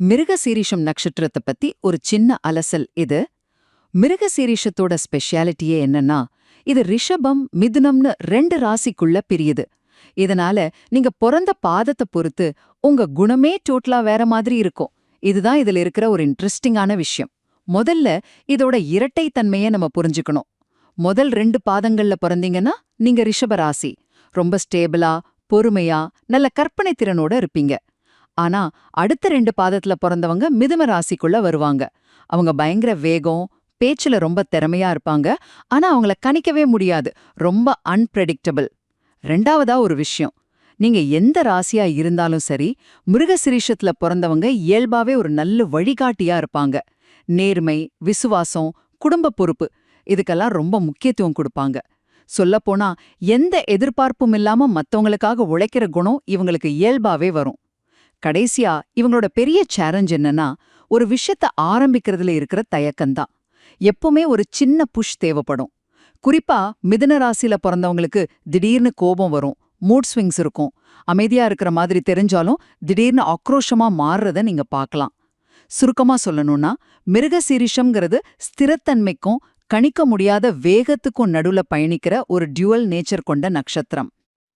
மிருகசீரிஷம் நட்சத்திரத்தை பத்தி ஒரு சின்ன அலசல் இது. மிருகசீரிஷத்தோட ஸ்பெஷாலிட்டியே என்னன்னா இது ரிஷபம் மிதுனம்னு ரெண்டு ராசிக்குள்ள பிரியுது. இதனால நீங்க பிறந்த பாதத்தை பொறுத்து உங்க குணமே டோட்டலா வேற மாதிரி இருக்கும். இதுதான் இதுல இருக்கிற ஒரு இன்ட்ரெஸ்டிங்கான விஷயம். முதல்ல இதோட இரட்டைத்தன்மையை நம்ம புரிஞ்சுக்கணும். முதல் ரெண்டு பாதங்கள்ல பிறந்தீங்கன்னா நீங்க ரிஷப ராசி. ரொம்ப ஸ்டேபிளா பொறுமையா நல்ல கற்பனை திறனோட இருப்பீங்க. ஆனா அடுத்த ரெண்டு பாதத்துல பிறந்தவங்க மிதும ராசிக்குள்ள வருவாங்க. அவங்க பயங்கர வேகம் பேச்சுல ரொம்ப திறமையா இருப்பாங்க. ஆனா அவங்கள கணிக்கவே முடியாது. ரொம்ப அன்பிரடிக்டபிள் ரெண்டாவதா ஒரு விஷயம். நீங்க எந்த ராசியா இருந்தாலும் சரி மிருகசிரீஷத்துல பிறந்தவங்க இயல்பாவே ஒரு நல்ல வழிகாட்டியா இருப்பாங்க. நேர்மை விசுவாசம் குடும்ப பொறுப்பு இதுக்கெல்லாம் ரொம்ப முக்கியத்துவம் கொடுப்பாங்க. சொல்லப்போனா எந்த எதிர்பார்ப்பும் இல்லாம மத்தவங்களுக்காக உழைக்கிற குணம் இவங்களுக்கு இயல்பாவே வரும். கடைசியா இவங்களோட பெரிய சேலஞ்ச் என்னன்னா ஒரு விஷயத்த ஆரம்பிக்கிறதுல இருக்கிற தயக்கம்தான். எப்பவுமே ஒரு சின்ன புஷ் தேவைப்படும். குறிப்பா மிதுன ராசியில பிறந்தவங்களுக்கு திடீர்னு கோபம் வரும் மூட் ஸ்விங்ஸ் இருக்கும். அமைதியா இருக்கிற மாதிரி தெரிஞ்சாலும் திடீர்னு ஆக்ரோஷமா மாறுறத நீங்க பார்க்கலாம். சுருக்கமா சொல்லணும்னா மிருகசீரிஷம்ங்கிறது ஸ்திரத்தன்மைக்கும் கணிக்க முடியாத வேகத்துக்கும் நடுவுல பயணிக்கிற ஒரு டியூவல் நேச்சர் கொண்ட நட்சத்திரம்.